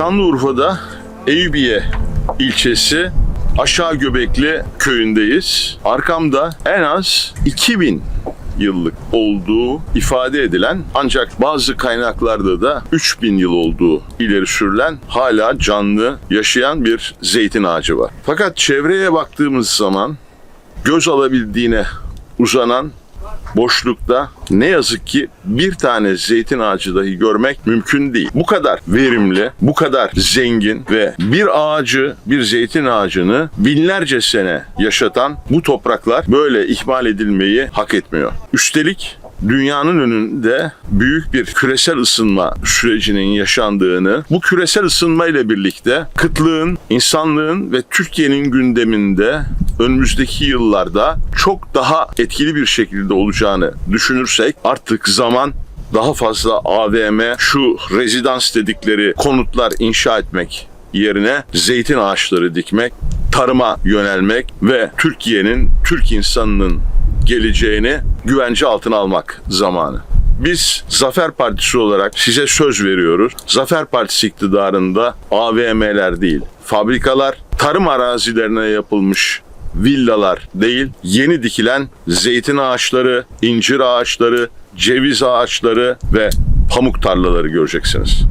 Şanlıurfa'da Eyüpiye ilçesi Aşağı Göbekli köyündeyiz. Arkamda en az 2000 yıllık olduğu ifade edilen ancak bazı kaynaklarda da 3000 yıl olduğu ileri sürülen hala canlı yaşayan bir zeytin ağacı var. Fakat çevreye baktığımız zaman göz alabildiğine uzanan boşlukta ne yazık ki bir tane zeytin ağacı dahi görmek mümkün değil. Bu kadar verimli, bu kadar zengin ve bir ağacı, bir zeytin ağacını binlerce sene yaşatan bu topraklar böyle ihmal edilmeyi hak etmiyor. Üstelik dünyanın önünde büyük bir küresel ısınma sürecinin yaşandığını, bu küresel ısınma ile birlikte kıtlığın, insanlığın ve Türkiye'nin gündeminde önümüzdeki yıllarda çok daha etkili bir şekilde olacağını düşünürsek artık zaman daha fazla AVM, şu rezidans dedikleri konutlar inşa etmek yerine zeytin ağaçları dikmek, tarıma yönelmek ve Türkiye'nin, Türk insanının geleceğini güvence altına almak zamanı. Biz Zafer Partisi olarak size söz veriyoruz. Zafer Partisi iktidarında AVM'ler değil, fabrikalar, tarım arazilerine yapılmış villalar değil, yeni dikilen zeytin ağaçları, incir ağaçları, ceviz ağaçları ve pamuk tarlaları göreceksiniz.